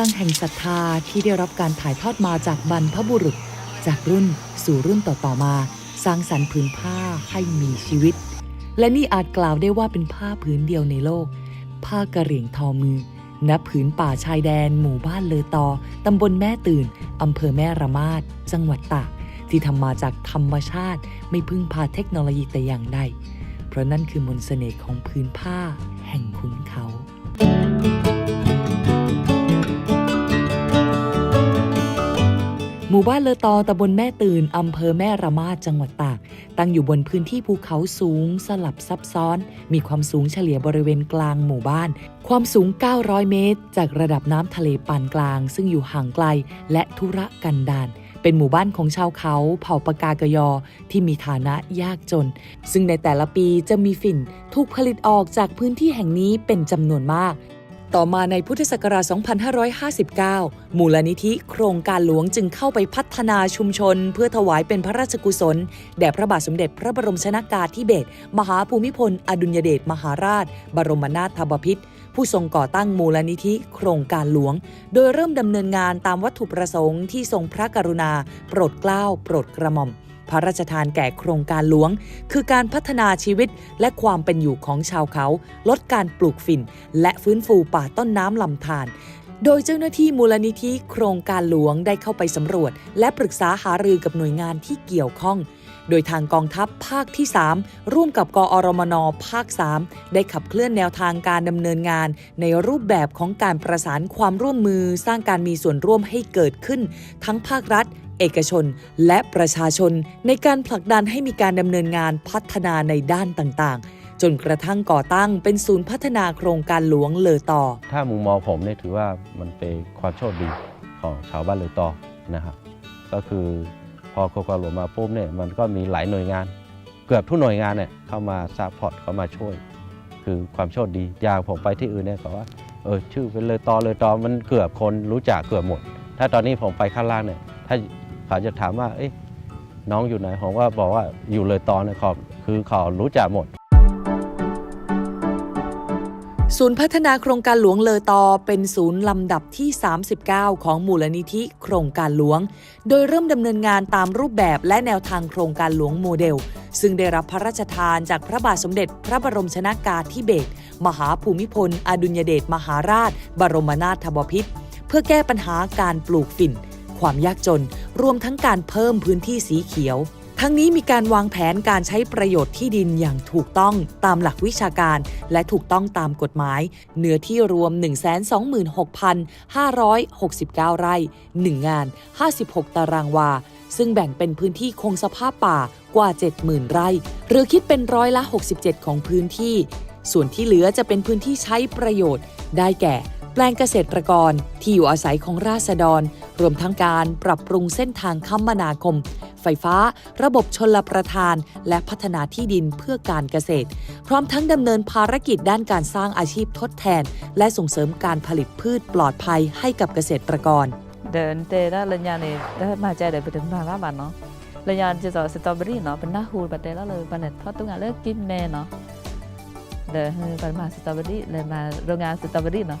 ลังแห่งศรัทธาที่ได้รับการถ่ายทอดมาจากบรรพบุรุษ จากรุ่นสู่รุ่นต่อๆมา สร้างสรรค์ผืนผ้าให้มีชีวิต และนี่อาจกล่าวได้ว่าเป็นผ้าผืนเดียวในโลก ผ้ากระเหรี่ยงทอมือณผืนป่าชายแดน หมู่บ้านเลอตอ ตำบลแม่ตื่น อำเภอแม่ระมาด จังหวัดตาก ที่ทำมาจากธรรมชาติ ไม่พึ่งพาเทคโนโลยีแต่อย่างใด เพราะนั่นคือมนต์เสน่ห์ของพื้นผ้าแห่งขุนเขา หมู่บ้านเลอตอตำบลแม่ตื่น อำเภอแม่ระมาดจังหวัดตาก ตั้งอยู่บนพื้นที่ภูเขาสูงสลับซับซ้อน มีความสูงเฉลี่ยบริเวณกลางหมู่บ้าน ความสูง 900 เมตร จากระดับน้ำทะเลปานกลาง ซึ่งอยู่ห่างไกลและทุรกันดารเป็นหมู่บ้านของชาวเขา เผ่าปากากยอที่มีฐานะยากจน ซึ่งในแต่ละปีจะมีฝิ่นถูกผลิตออกจากพื้นที่แห่งนี้เป็นจำนวนมาก ต่อมาในพุทธศักราช 2559 มูลนิธิโครงการหลวงจึงเข้าไปพัฒนาชุมชน เพื่อถวายเป็นพระราชกุศล แด่พระบาทสมเด็จพระบรมชนากาธิเบศรมหาภูมิพล อดุลยเดชมหาราช บรมนาถบพิตรผู้ทรงก่อตั้งมูลนิธิโครงการหลวง โดยเริ่มดำเนินงานตามวัตถุประสงค์ที่ทรงพระกรุณา โปรดเกล้า โปรดกระหม่อม พระราชทานแก่โครงการหลวง คือการพัฒนาชีวิตและความเป็นอยู่ของชาวเขา ลดการปลูกฝิ่น และฟื้นฟูป่าต้นน้ำลำธารโดยเจ้าหน้าที่มูลนิธิโครงการหลวงได้เข้าไปสำรวจ และปรึกษาหารือกับหน่วยงานที่เกี่ยวข้อง โดยทางกองทัพภาคที่ 3 ร่วมกับกอรมนภาค 3 ได้ขับเคลื่อนแนวทางการดำเนินงาน ในรูปแบบของการประสานความร่วมมือสร้างการมีส่วนร่วมให้เกิดขึ้น ทั้งภาครัฐเอกชนและประชาชนในการผลักดันให้มีการดำเนินงานพัฒนาในด้านต่างๆ จนกระทั่งก่อตั้งเป็นศูนย์พัฒนาโครงการหลวงเลอต่อ ถ้ามุมมองผมเนี่ยถือว่ามันเป็นความโชคดีของชาวบ้านเลยต่อนะครับ ก็คือ พอโครงการหลวงมาปุ๊บเนี่ยมันก็มีหลายหน่วยงาน เกือบทุกหน่วยงานเนี่ยเข้ามาซัพพอร์ตเข้ามาช่วย คือความโชคดีอย่างผมไปที่อื่นเนี่ยเขาว่าเออชื่อเป็นเลยตอเลยตอมันเกือบคนรู้จักเกือบหมด ถ้าตอนนี้ผมไปข้างล่างเนี่ยถ้าเขาจะถามว่าเอ๊ะน้องอยู่ไหนผมว่าบอกว่าอยู่เลยตอเนี่ยขอบคือเขารู้จักหมด ศูนย์พัฒนาโครงการหลวงเลอตอเป็นศูนย์ลำดับที่ 39 ของมูลนิธิโครงการหลวง โดยเริ่มดำเนินงานตามรูปแบบและแนวทางโครงการหลวงโมเดล ซึ่งได้รับพระราชทานจากพระบาทสมเด็จพระบรมชนากาธิเบศรมหาภูมิพล อดุลยเดชมหาราช บรมนาถบพิตรเพื่อแก้ปัญหาการปลูกฝิ่น ความยากจน รวมทั้งการเพิ่มพื้นที่สีเขียว ทั้งนี้มีการวางแผนการใช้ประโยชน์ที่ดินอย่างถูกต้องตามหลักวิชาการ และถูกต้องตามกฎหมาย เนื้อที่รวม 126,569 ไร่ 1 งาน 56 ตารางวา ซึ่งแบ่งเป็นพื้นที่คงสภาพป่ากว่า 70,000 ไร่ หรือคิดเป็นร้อยละ 67 ของพื้นที่ ส่วนที่เหลือจะเป็นพื้นที่ใช้ประโยชน์ ได้แก่ แปลงเกษตรกรที่อยู่อาศัยของราษฎร รวมทั้งการปรับปรุงเส้นทางคมนาคม ไฟฟ้า ระบบชลประทาน และพัฒนาที่ดินเพื่อการเกษตร พร้อมทั้งดำเนินภารกิจด้านการสร้างอาชีพทดแทน และส่งเสริมการผลิตพืชปลอดภัยให้กับเกษตรกรเดินเตะแล้วรยะนี่ได้มาใจเดินไปถึงมาว่าบ้านเนาะระยะจะสอสตรอเบอรี่เนาะเป็นหน้าฮูดบัดเตะแล้วเลยบันเน็ตพอตุ้งานเลิกกินแม่เนาะเดินไปมาสตรอเบอรี่เลยมาโรงงานสตรอเบอรี่เนาะ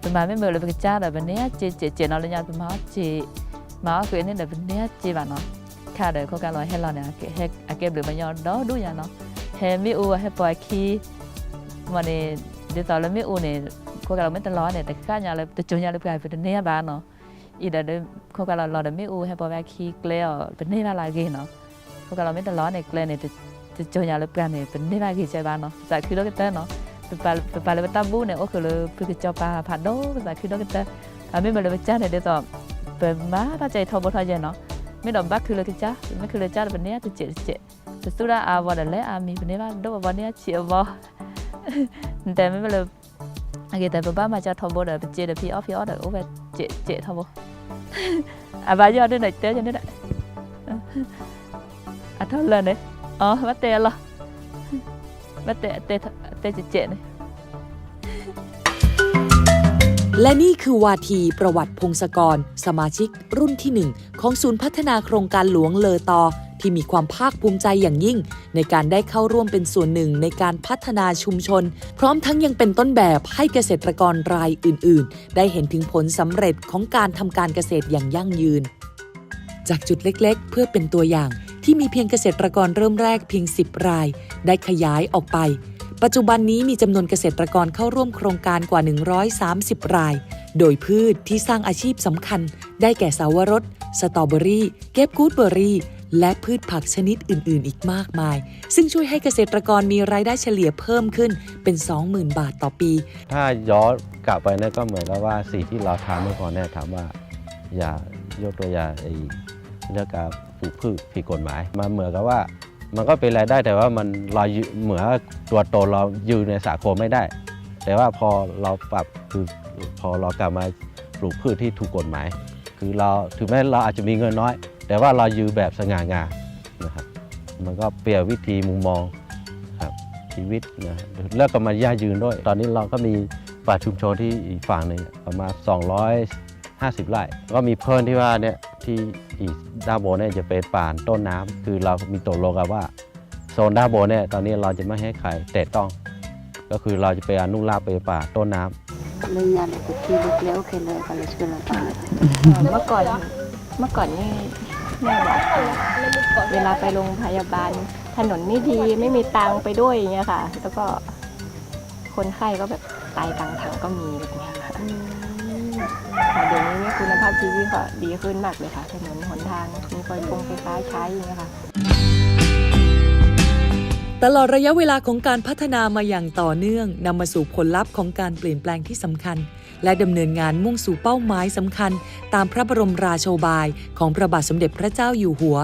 คือจะเน้นเนาะโครงการเราแต่เฮดบ้านเนาะอีเดจะชั่วโมงตัดวันยาดิสอเลยบ้านเป็นตาบุเนาะโอ้คือเลย คือจะไปผ่าโดนเนาะเป็นเรื่องว่าเขากันเราให้เรามาเล่นไปที่เนาะเดี๋ยวระยะในเขากันเราเป็นนักหัวเรือเฮเนาะอีเดี๋ยวใครได้ให้เราไปที่ภาษาคือโดกันเตอร์ให้เราไปตัดผิดด้ามาเป็นมาไม่เมื่อเลยเป็นจ้าแต่เป็นเนี้ยเจเจเจเนาะระยะเป็นมาเจมาคืออันนี้เดี๋ยวเป็นเนี้ยเ ปลาปลาเลวตับูเนี่ยโอเคือเลยพืชจะปลาผัดโดภาษคือโดกันเตออาไม่มาเลยจ้าเนี่ยเดี๋ยวต่อเป็นมาถ้าใจทอบทใจเนาะไม่ดอมบักคือเลยจ้าไม่คือเลยจ้าแบบนเนี้ยตัเจ็ดเจ็ดสุดสุดาอาวันแรกอามีแบบนี้ยว่าโดวันเนี้ยเชียวบอแต่ไม่มาเลยโอเคแต่บ้ามาจะทอบเดี๋ยวเจ็ดเดี๋พี่ออฟพี่ออฟเดี๋ยวโอ้แบบเจ็ดเจ็ดทอบอาบายอดด้วยหน่อยเต้ยันด้วยอะท่เลยเนี่ยอ๋อมาเตะเหรอมาเตะเตะ đây này té cho nên đấy à thôi lần đấy ờ bắt té lo bắt té té té chị chị này และนี่คือวาทีประวัติพงศกร สมาชิกรุ่นที่หนึ่งของศูนย์พัฒนาโครงการหลวงเลอตอ ที่มีความภาคภูมิใจอย่างยิ่ง ในการได้เข้าร่วมเป็นส่วนหนึ่งในการพัฒนาชุมชน พร้อมทั้งยังเป็นต้นแบบให้เกษตรกรรายอื่น ๆ ได้เห็นถึงผลสำเร็จของการทำการเกษตรอย่างยั่งยืน จากจุดเล็กๆ เพื่อเป็นตัวอย่างที่มีเพียงเกษตรกรเริ่มแรกเพียง 10 ราย ได้ขยายออกไป ปัจจุบันนี้มีจำนวนเกษตรกรเข้าร่วมโครงการกว่า 130 ราย โดยพืชที่สร้างอาชีพสำคัญ ได้แก่สาวรส สตรอเบอรี่ เก็บกูดเบอรี่ และพืชผักชนิดอื่น ๆ อีกมากมาย ซึ่งช่วยให้เกษตรกรมีรายได้เฉลี่ยเพิ่มขึ้นเป็น 20,000 บาทต่อปี ถ้าย้อนกลับไปเนี่ยก็เหมือนกับว่าสิ่งที่เราทำเมื่อก่อนเนี่ยถามว่า อย่ายกตัวอย่างไอ้เรื่องการปลูกพืชผิดกฎหมายมันเหมือนกับว่า มันก็เป็นรายได้แต่ว่ามันเราเหมือนตัวตนเราอยู่ในสังคมไม่ได้ แต่ว่าพอเราปรับคือพอเรากลับมาปลูกพืชที่ถูกกฎหมาย คือเราถึงแม้เราอาจจะมีเงินน้อย แต่ว่าเราอยู่แบบสง่างามนะครับ มันก็เปลี่ยนวิธีมุมมองครับชีวิตนะแล้วก็มาย่ายืนด้วย ตอนนี้เราก็มีป่าชุมชนที่อีกฝั่งหนึ่งประมาณ 250 ไร่ ก็มีเพิ่มที่ว่าเนี่ย ที่อีกด้านบนเนี่ยจะเป็นป่าต้นน้ำคือเรามีตกลงกันว่าโซนด้านบนเนี่ยตอนนี้เราจะไม่ให้ใครแตะต้อง ก็คือเราจะไปอนุรักษ์ไปป่าต้นน้ำเลยงานเลยที่ลุกแล้วโอเคเลยก็เลยช่วยเราทำเมื่อก่อนเมื่อก่อนนี่แม่บอกเวลาไปโรงพยาบาล ถนนไม่ดีไม่มีตังไปด้วยอย่างเงี้ยค่ะ แล้วก็คนไข้ก็แบบตายกลางทางก็มีแบบเนี้ย เดี๋ยวนี้นี่คุณภาพชีวิตก็ดีขึ้นมากเลยค่ะ ถนนหนทางมีไฟฟงไฟฟ้าใช้อย่างเงี้ยค่ะ ตลอดระยะเวลาของการพัฒนามาอย่างต่อเนื่องนำมาสู่ผลลัพธ์ของการเปลี่ยนแปลงที่สำคัญ และดำเนินงานมุ่งสู่เป้าหมายสำคัญ ตามพระบรมราโชบาย ของพระบาทสมเด็จพระเจ้าอยู่หัว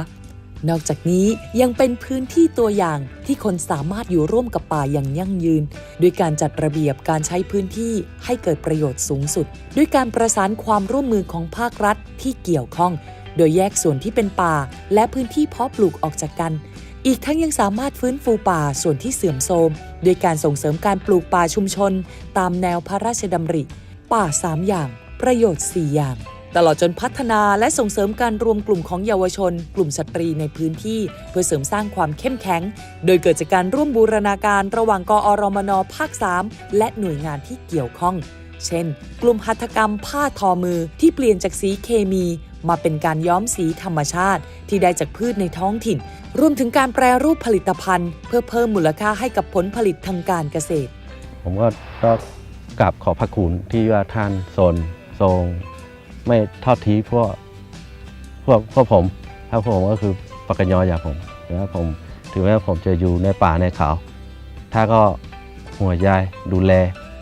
นอกจากนี้ยังเป็นพื้นที่ตัวอย่างที่คนสามารถอยู่ร่วมกับป่าอย่างยั่งยืน ด้วยการจัดระเบียบการใช้พื้นที่ให้เกิดประโยชน์สูงสุด ด้วยการประสานความร่วมมือของภาครัฐที่เกี่ยวข้อง โดยแยกส่วนที่เป็นป่า และพื้นที่เพาะปลูกออกจากกัน อีกทั้งยังสามารถฟื้นฟูป่าส่วนที่เสื่อมโทรมโดยการส่งเสริมการปลูกป่าชุมชน ตามแนวพระราชดำริ ป่า 3 อย่าง ประโยชน์ 4 อย่าง ตลอดจนพัฒนาและส่งเสริมการรวมกลุ่มของเยาวชน กลุ่มสตรีในพื้นที่ เพื่อเสริมสร้างความเข้มแข็ง โดยเกิดจากการร่วมบูรณาการระหว่างกอรมนภาค 3 และหน่วยงานที่เกี่ยวข้อง เช่น กลุ่มหัตถกรรมผ้าทอมือที่เปลี่ยนจากสีเคมีมาเป็นการย้อมสีธรรมชาติ ที่ได้จากพืชในท้องถิ่น รวมถึงการแปรรูปผลิตภัณฑ์ เพื่อเพิ่มมูลค่าให้กับผลผลิตทางการเกษตร ผมก็ต้องกราบขอบพระคุณที่ว่าท่านทรงทรง ไม่ทอดทิ้งพวกพวกพวกผมถ้าพวกผมก็คือปากกยออย่างผมนะครับผมถึงแม้ผมจะอยู่ในป่าในเขาถ้าก็หัวใจดูแล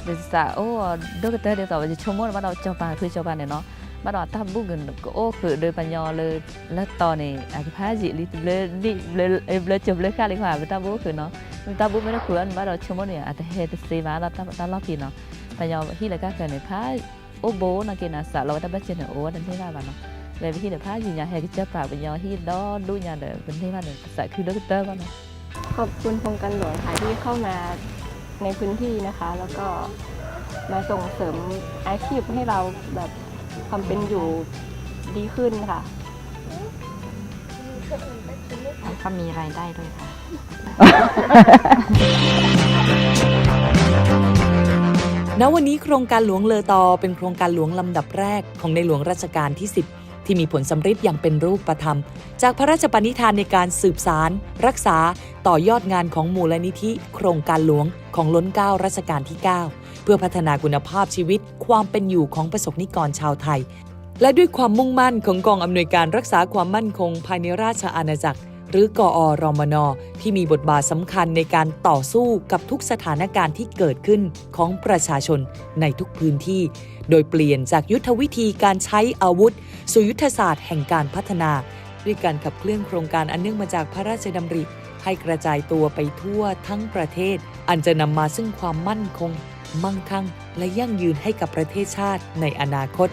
để sa ô đôi cái tết để tao จะชมว่ามาเราเจ้าป่าคือเจ้าป่าเนี่ยเนาะมาเราทำบุญกันก็โอ้คือเดินปัญญาเลยแล้วตอนนี้อาจจะพาจิลิเลยลิเลยเลยจบเลยค่ะเลยค่ะไปตาบุคือเนาะไปตาบุไม่ได้ควมาเราชมว่าเนี่ยอาจจะเฮ็ดซีมาเราตาตาล็อกกินเนาะปัญญาที่เลยก็เกิดในพา โอโบนะกินนะสะเราตาบัจเจนโอ้ดันที่ได้บ้านเนาะเลยที่เดี๋ยวพาจิญาเฮ็ดเจ้าป่าปัญญาที่ดอดูญาเด้อเป็นที่บ้านเนี่ยสะคือดอกเตอร์บ้านเนาะขอบคุณโครงการหลวงค่ะที่เข้ามาในพื้นที่นะคะ แล้วก็มาส่งเสริมอาชีพให้เราแบบความเป็นอยู่ดีขึ้นค่ะก็มีรายได้ด้วยค่ะ ณวันนี้โครงการหลวงเลอตอเป็นโครงการหลวงลำดับแรกของในหลวงรัชกาลที่ 10 ที่มีผลสำเร็จอย่างเป็นรูปธรรม จากพระราชปณิธานในการสืบสาร รักษาต่อยอดงานของมูลนิธิ โครงการหลวงของล้นเก้ารัชกาลที่ 9 เพื่อพัฒนาคุณภาพชีวิต ความเป็นอยู่ของประสบนิกรชาวไทย และด้วยความมุ่งมั่นของกองอำนวยการรักษาความมั่นคงภายในราชอาณาจักร หรือกอรมน ที่มีบทบาทสำคัญในการต่อสู้กับทุกสถานการณ์ที่เกิดขึ้นของประชาชนในทุกพื้นที่ โดยเปลี่ยนจากยุทธวิธีการใช้อาวุธ สู่ยุทธศาสตร์แห่งการพัฒนา ด้วยการขับเคลื่อนโครงการอันเนื่องมาจากพระราชดำริ ให้กระจายตัวไปทั่วทั้งประเทศ อันจะนำมาซึ่งความมั่นคง มั่งคั่ง และยั่งยืนให้กับประเทศชาติในอนาคต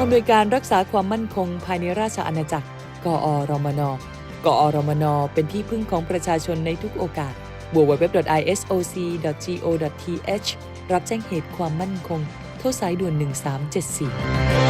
อำนวยการรักษาความมั่นคงภายในราชอาณาจักร กอรมน กอรมน เป็นที่พึ่งของประชาชนในทุกโอกาส www.isoc.go.th รับแจ้งเหตุความมั่นคง โทรสายด่วน 1374